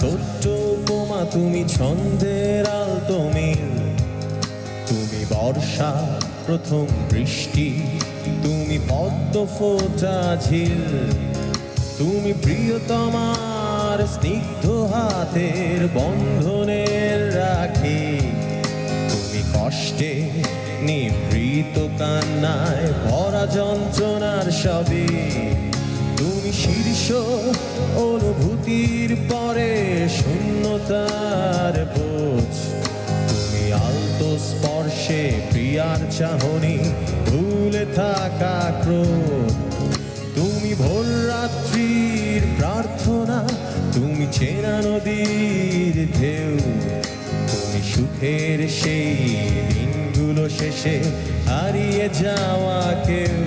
ছোট্ট উপমা তুমি ছন্দের আলতো মিল। তুমি বর্ষা, প্রথম বৃষ্টি। তুমি পদ্ম ফোটা ঝিল। তুমি প্রিয়তমার স্নিগ্ধ হাতের বন্ধনের রাখি। তুমি কষ্টে নিবৃত কান্নায় ভরা যন্ত্রণার সবে তুমি শীর্ষ অনুভূতির পরে শূন্যতার বোঝ। তুমি আলতো স্পর্শে প্রিয়ার চাহনি, ভুলে থাকা ক্রোধ তুমি ভোর রাত্রির প্রার্থনা, তুমি চেনা নদীর ঢেউ। তুমি সুখের সেই দিনগুলো শেষে হারিয়ে যাওয়া কেউ।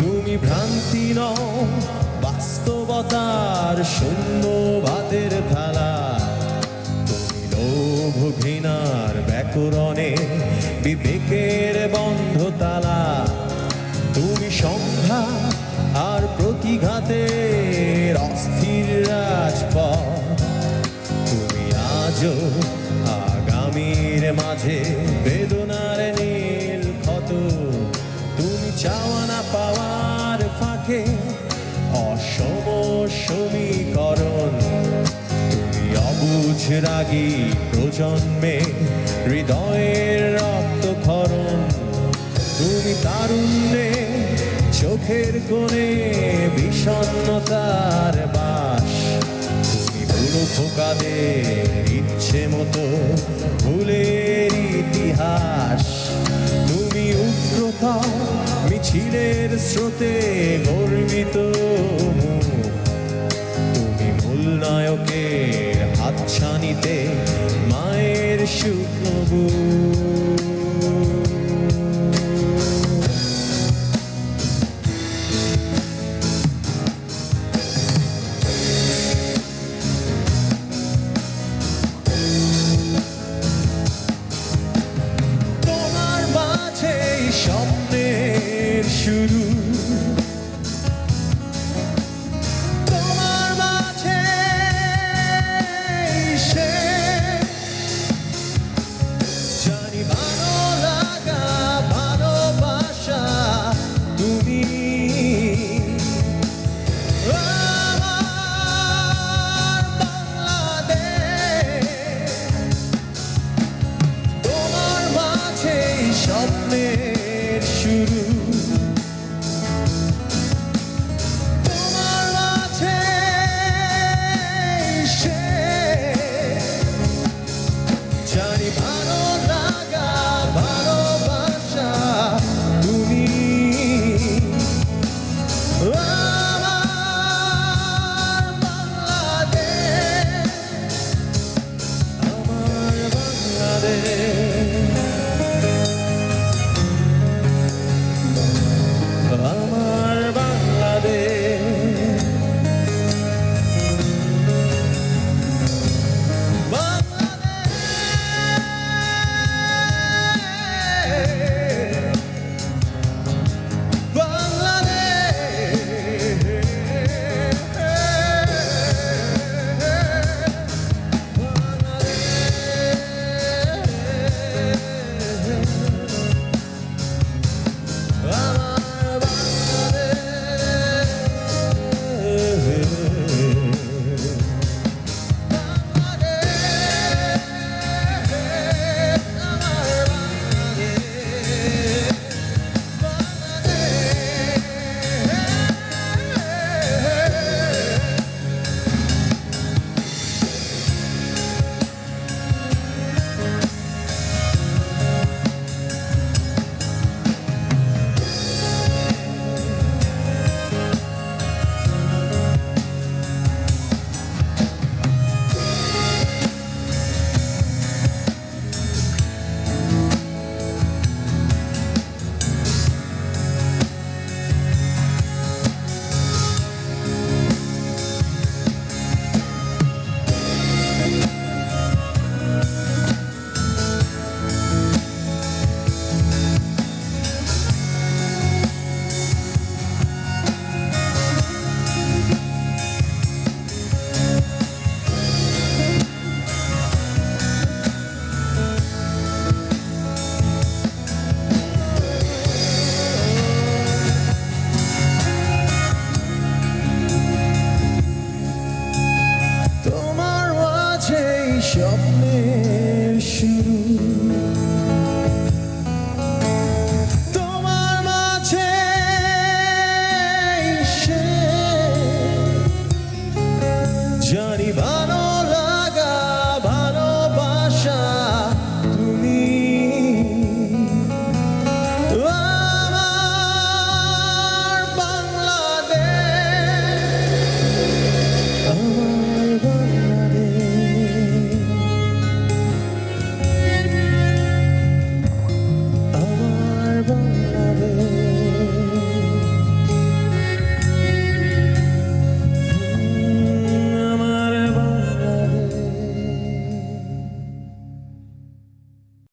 তুমি ভ্রান্তি নও বাস্তবতার শূন্যবাদের থালা। তুমি লোভ ঘৃণার ব্যাকরণে বিবেকের বন্ধ তালা তুমি সংখ্যা আর প্রতিঘাতের অস্থির রাজপথ। তুমি আজও আগামীর মাঝে রাগী প্রজন্মে হৃদয়ের রক্তক্ষরণ। তুমি তারুণ্যে চোখের কোণে বিষণ্ণতার বাস। তুমি বুড়ো খোকাদের ইচ্ছে মতো ভুলের ইতিহাস। তুমি উগ্রতা, মিছিলের স্রোতে গর্বিত ছানিতে মায়ের সুখবু Lord.